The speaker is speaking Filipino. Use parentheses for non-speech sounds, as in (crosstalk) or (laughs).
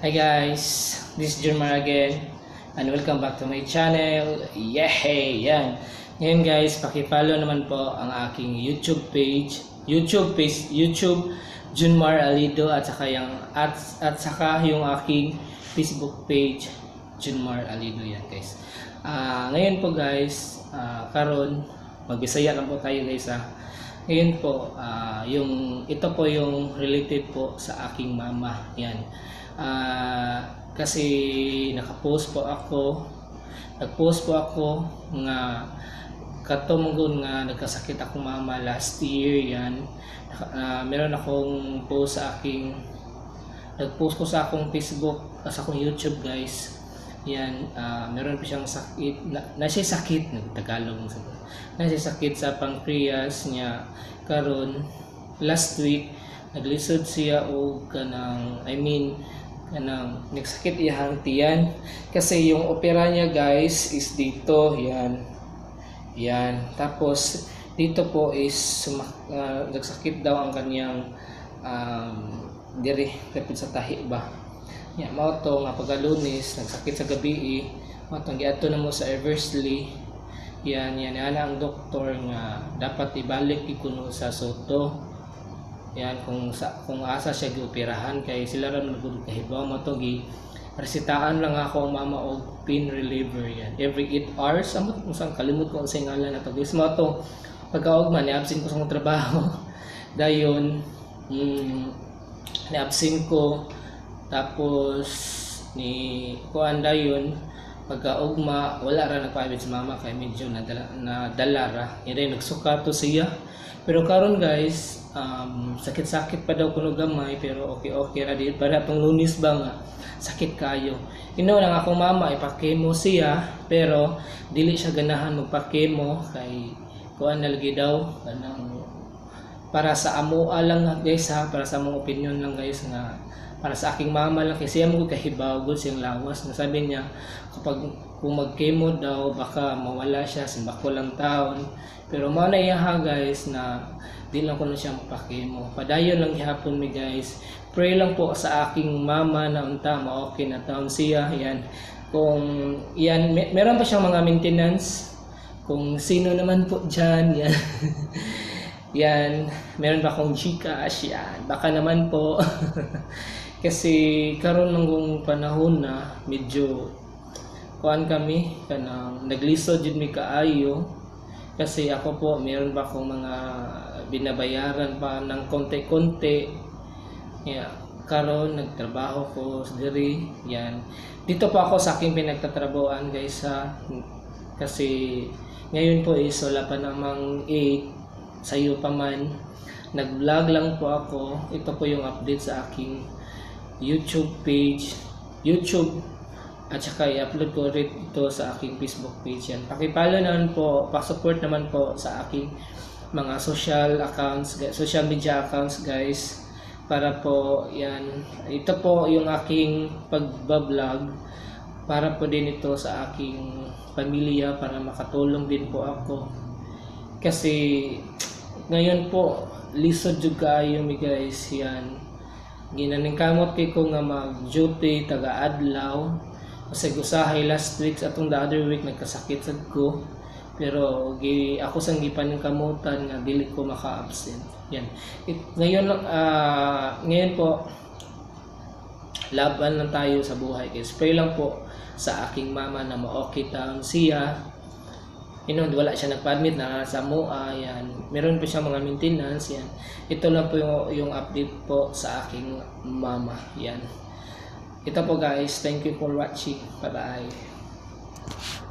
Hi guys, this is Jermar again and welcome back to my channel. Yay! Yan. Ngayon guys, paki-follow naman po ang aking YouTube page. YouTube page, YouTube Junmar Alido at saka yung at, at saka yung aking Facebook page Junmar Alido yan guys. Ah, ngayon po guys, ah, karon magbisaya lang po tayo guys ha. Ngayon po, ah, yung ito po yung related po sa aking mama. Yan. Ah, kasi nakapost po ako. Nagpost po ako nga katumunggon nga nagkasakit ako mama last year yan. Ah, meron akong post sa aking nagpost ko sa akong Facebook sa akong YouTube guys. Yan, ah, meron pa siyang sakit, na, na siya sakit, ng sakit. Na siya sakit sa pancreas niya. Karon last week naglisod siya og kanang I mean kanang nagsakit iyang tiyan kasi yung opera niya guys is dito yan. Yan. Tapos dito po is sumak- ah, nagsakit daw ang kanyang um, diri kapit sa tahi ba ya mao to nga pagalunis nagsakit sa gabi eh. mao to giadto na mo sa Eversley. Yan yan ana ang doktor nga dapat ibalik ikuno sa Soto. Yan kung sa kung asa siya gioperahan kay sila ra man gud kahibaw. Mo to gi resitaan lang ako mama og pain reliever yan. Every 8 hours amo kung saan kalimot ko ang ngalan na to. Guys mo to pagkaog man ni-absent ko sa trabaho. (laughs) Dayon mm, ni-absent ko tapos ni kuan dayon pagkaugma wala ra nagpabit sa mama kay medyo nadala nadala ra. Ire nagsuka to siya. Pero karon guys um, sakit-sakit pa daw kuno gamay pero okay okay ra di para pang lunis ba nga sakit kayo. Ino lang akong mama ipakemo siya pero dili siya ganahan magpakemo. Kay kuan nalagi daw kanang para sa amo lang guys ha para sa among opinion lang guys nga para sa aking mama lang kasi mo kahibaw gud siyang lawas. Na sabi niya kapag kung mag-chemo daw baka mawala siya simbako lang taon. Pero mao iya guys na di lang ko na siya mapakemo padayon lang gihapon mi guys. Pray lang po sa aking mama na unta ma-okay na taon siya. Yan. Kung yan may, meron pa siyang mga maintenance? Kung sino naman po dyan? Yan (laughs) yan meron pa akong Gcash yan. Baka naman po. (laughs) Kasi karon ng panahon na medyo kuan kami kanang naglisod jud mi kaayo. Kasi ako po meron pa akong mga binabayaran pa ng konti-konti. Yeah. karon nagtrabaho ko sa diri yan. Dito pa ako sa aking pinagtatrabahoan guys ha. Kasi ngayon po is wala pa namang 8 sa iyo pa man nag-vlog lang po ako. Ito po yung update sa aking YouTube page. YouTube. At saka i-upload ko rin ito sa aking Facebook page yan. Pakipalo naman po pa-support naman po sa aking mga social accounts social media accounts guys. Para po yan. Ito po yung aking pagbablog para po din ito sa aking pamilya para makatulong din po ako. Kasi ngayon po lisod jud kaayo mi guys yan. Ginaning kamot kay ko nga mag duty taga adlaw. Kasi gusahay last week atong the other week nagkasakit sad ko. Pero gi ako sang gipaning kamutan nga dili ko maka-absent. Yan. It, ngayon lang ah, ngayon po laban lang tayo sa buhay guys. Pray lang po sa aking mama na ma-okay taon siya Inod, wala siya nagpa-admit na sa MOA, yan. Meron pa siya mga maintenance, yan. Ito lang po yung, yung update po sa aking mama, yan. Ito po guys, thank you for watching. Bye-bye.